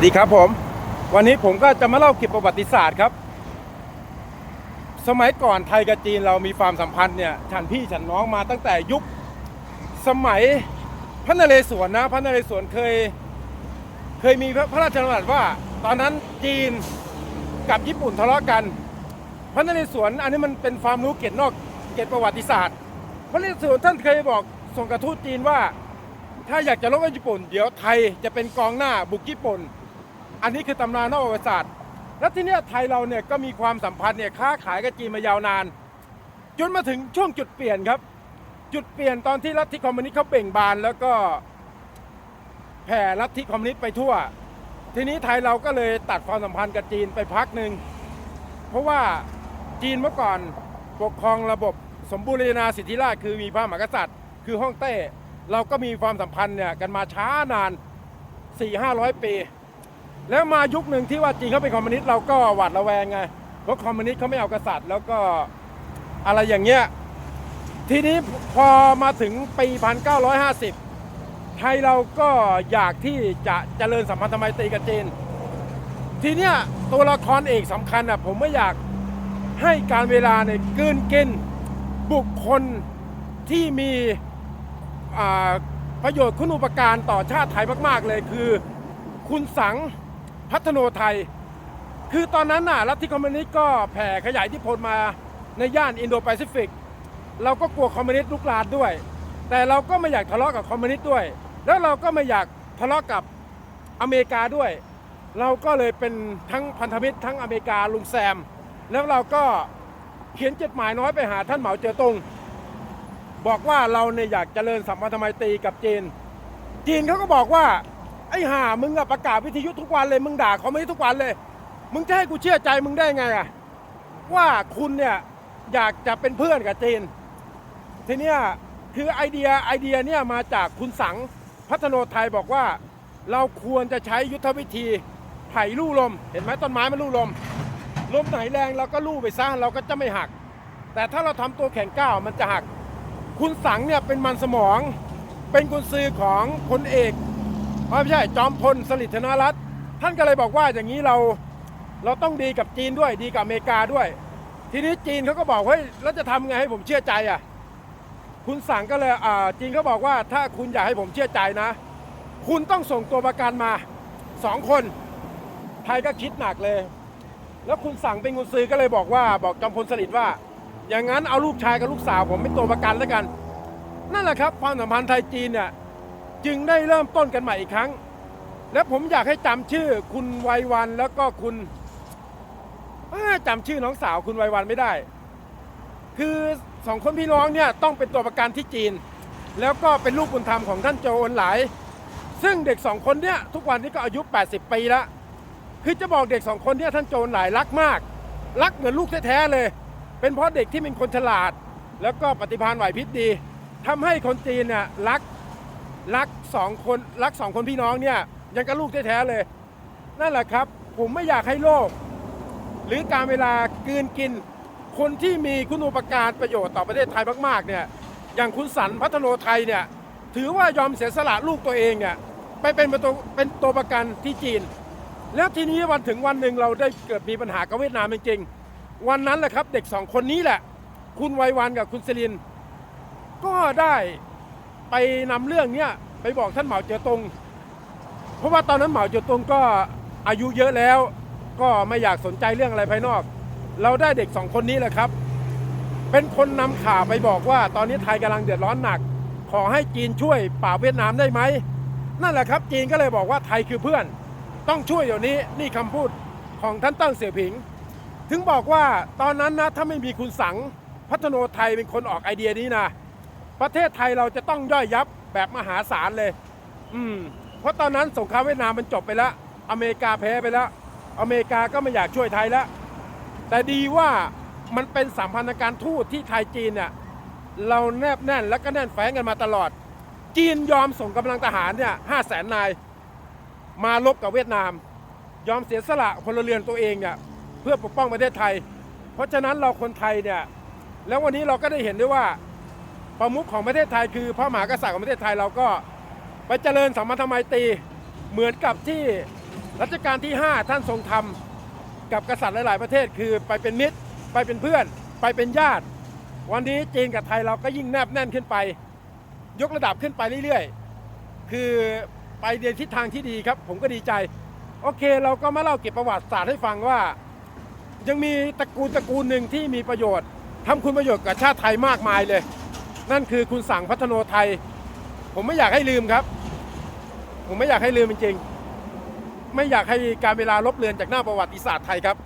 สวัสดีครับผม วันนี้ผมก็จะมาเล่าเกี่ยวกับประวัติศาสตร์ครับ สมัยก่อนไทยกับจีนเรามีความสัมพันธ์เนี่ยฉันพี่ฉันน้องมาตั้งแต่ยุคสมัยพระนเรศวรนะพระนเรศวรเคยเคยมีพระพระราชดำรัสว่า ตอนนั้นจีนกับญี่ปุ่นทะเลาะกัน พระนเรศวรอันนี้มันเป็นความรู้เกร็ดนอกเกร็ดประวัติศาสตร์ พระนเรศวรท่านเคยบอกส่งกระทูตจีนว่า ถ้าอยากจะลบกับญี่ปุ่น เดี๋ยวไทยจะเป็นกองหน้าบุกญี่ปุ่น อันนี้คือตำนานนอกประวัติศาสตร์ แล้วที่เนี้ยไทยเราเนี่ยก็มีความสัมพันธ์เนี่ยค้าขายกับจีนมายาวนาน จนมาถึงช่วงจุดเปลี่ยนครับ จุดเปลี่ยนตอนที่ลัทธิคอมมิวนิสต์เขาเบ่งบานแล้วก็แผ่ลัทธิคอมมิวนิสต์ไปทั่ว ทีนี้ไทยเราก็เลยตัดความสัมพันธ์กับจีนไปพักหนึ่งเพราะว่าจีนเมื่อก่อนปกครองระบบสมบูรณาสิทธิราชคือมีพระมหากษัตริย์ คือฮ่องเต้เราก็มีความสัมพันธ์เนี่ยกันมาช้านาน 4 5 0 0 ปี แล้วมายุคหนึ่งที่ว่าจีนเขาเป็นคอมมิวนิสต์เราก็หวาดระแวงไงเพราะคอมมิวนิสต์เขาไม่เอากษัตริย์ แล้วก็อะไรอย่างเงี้ยทีนี้พอมาถึงปี 1950 ไทยเราก็อยากที่จะเจริญสัมพันธไมตรีกับจีน ทีเนี้ยตัวละครเอกสำคัญอะผมไม่อยากให้การเวลาเนี่ยกลืนกินบุคคลที่มีประโยชน์คุณอุปการต่อชาติไทยมาก ๆ เลยคือ คุณสัง พัฒโนไทย คือตอนนั้นน่ะลัทธิคอมมิวนิสต์ก็แผ่ขยายอิทธิพลมาในย่านอินโดแปซิฟิก เราก็กลัวคอมมิวนิสต์ลุกลามด้วย แต่เราก็ไม่อยากทะเลาะกับคอมมิวนิสต์ด้วย แล้วเราก็ไม่อยากทะเลาะกับอเมริกาด้วย เราก็เลยเป็นทั้งพันธมิตรทั้งอเมริกาลุงแซม แล้วเราก็เขียนจดหมายน้อยไปหาท่านเหมาเจ๋อตงบอกว่าเราเนี่ยอยากเจริญสัมพันธไมตรีกับจีน จีนเขาก็บอกว่า ไอ้ห่ามึงอะประกาศวิทยุทุกวันเลยมึงด่าเขาไม่ทุกวันเลย มึงจะให้กูเชื่อใจมึงได้ไงอะว่าคุณเนี่ยอยากจะเป็นเพื่อนกับจีนทีเนี้ยคือไอเดียไอเดียเนี่ยมาจากคุณสังพัฒโนไทยบอกว่า เราควรจะใช้ยุทธวิธีไผ่ลู่ลม เห็นไหมต้นไม้มันลู่ลม ลมไหนแรงเราก็ลู่ไปซะเราก็จะไม่หัก แต่ถ้าเราทำตัวแข็งก้าวมันจะหัก คุณสังเนี่ยเป็นมันสมอง เป็นกุญซือของพลเอก ไม่ใช่จอมพลสฤษดิ์ธนรัตน์ท่านก็เลยบอกว่าอย่างนี้เราเราต้องดีกับจีนด้วยดีกับอเมริกาด้วย ทีนี้จีนเขาก็บอกเฮ้ยแล้วจะทำไงให้ผมเชื่อใจอะคุณสั่งก็เลยอ่าจีนเขาบอกว่าถ้าคุณอยากให้ผมเชื่อใจนะ คุณต้องส่งตัวประกันมาสองคน ไทยก็คิดหนักเลย แล้วคุณสั่งเป็นกุญซือก็เลยบอกว่า บอกจอมพลสฤษดิ์ว่า อย่างนั้นเอาลูกชายกับลูกสาวผมเป็นตัวประกันแล้วกัน นั่นแหละครับความสัมพันธ์ไทยจีนเนี่ย จึงได้เริ่มต้นกันใหม่อีกครั้ง และผมอยากให้จำชื่อคุณไวยวันแล้วก็คุณอ้าจำชื่อน้องสาวคุณไวยวันไม่ได้ คือสองคนพี่น้องเนี่ยต้องเป็นตัวประกันที่จีน แล้วก็เป็นลูกบุญธรรมของท่านโจอนหลาย ซึ่งเด็กสองคนเนี่ยทุกวันนี้ก็อายุ 80 ปีแล้วคือจะบอกเด็กสองคนเนี่ยท่านโจรหลายรักมาก รักเหมือนลูกแท้ๆเลย เป็นเพราะเด็กที่เป็นคนฉลาด แล้วก็ปฏิภาณไหวพริบดีทำให้คนจีนเนี่ยรัก รักสองคนรักสองคนพี่น้องเนี่ยยังกับลูกแท้ๆเลย นั่นแหละครับ ผมไม่อยากให้โลก หรือการเวลากืนกิน คนที่มีคุณูปการประโยชน์ต่อประเทศไทยมากๆเนี่ยอย่างคุณสันพัฒโนไทยเนี่ยถือว่ายอมเสียสละลูกตัวเองเนี่ยไปเป็นตัวเป็นตัวประกันที่จีน แล้วทีนี้วันถึงวันหนึ่งเราได้เกิดมีปัญหากับเวียดนามจริงๆวันนั้นแหละครับเด็กสองคนนี้แหละ คุณไวยวันกับคุณสลิน ก็ได้ ไปนำเรื่องเนี้ยไปบอกท่านเหมาเจ๋อตง เพราะว่าตอนนั้นเหมาเจ๋อตงก็อายุเยอะแล้ว ก็ไม่อยากสนใจเรื่องอะไรภายนอก เราได้เด็กสองคนนี้แหละครับ เป็นคนนำข่าวไปบอกว่า ตอนนี้ไทยกำลังเดือดร้อนหนัก ขอให้จีนช่วยปราเวียดนามได้ไหมนั่นแหละครับจีนก็เลยบอกว่าไทยคือเพื่อน ต้องช่วยเดี๋ยวนี้นี่คำพูดของท่านตั้งเสี่ยผิง ถึงบอกว่าตอนนั้นนะถ้าไม่มีคุณสังพัฒโนไทยเป็นคนออกไอเดียนี้นะ ประเทศไทยเราจะต้องย่อยยับแบบมหาศาลเลย อืม เพราะตอนนั้นสงครามเวียดนามมันจบไปแล้ว อเมริกาแพ้ไปแล้ว อเมริกาก็ไม่อยากช่วยไทยแล้ว แต่ดีว่ามันเป็นสัมพันธการทูตที่ไทยจีนเนี่ยเราแนบแน่นและก็แน่นแฟงกันมาตลอด จีนยอมส่งกำลังทหารเนี่ยห้าแสนนาย มาลบกับเวียดนาม ยอมเสียสละพลเรือนตัวเองเนี่ยเพื่อปกป้องประเทศไทย เพราะฉะนั้นเราคนไทยเนี่ยแล้ววันนี้เราก็ได้เห็นด้วยว่า ประมุขของประเทศไทยคือพระมหากษัตริย์ของประเทศไทยเราก็ไปเจริญสัมพันธไมตรีเหมือนกับที่รัชกาลที่ 5 ท่านทรงทำกับกษัตริย์หลาย ๆ ประเทศคือไปเป็นมิตร ไปเป็นเพื่อน ไปเป็นญาติ วันนี้จีนกับไทยเราก็ยิ่งแนบแน่นขึ้นไป ยกระดับขึ้นไปเรื่อย ๆ คือไปในทิศทางที่ดีครับ ผมก็ดีใจ โอเคเราก็มาเล่าเก็บประวัติศาสตร์ให้ฟังว่า ยังมีตระกูลตระกูลหนึ่งที่มีประโยชน์ทำคุณประโยชน์กับชาติไทยมากมายเลย นั่นคือคุณสั่งพัฒโนไทย ผมไม่อยากให้ลืมครับ ผมไม่อยากให้ลืมจริงๆ ไม่อยากให้การเวลาลบเลือนจากหน้าประวัติศาสตร์ไทยครับ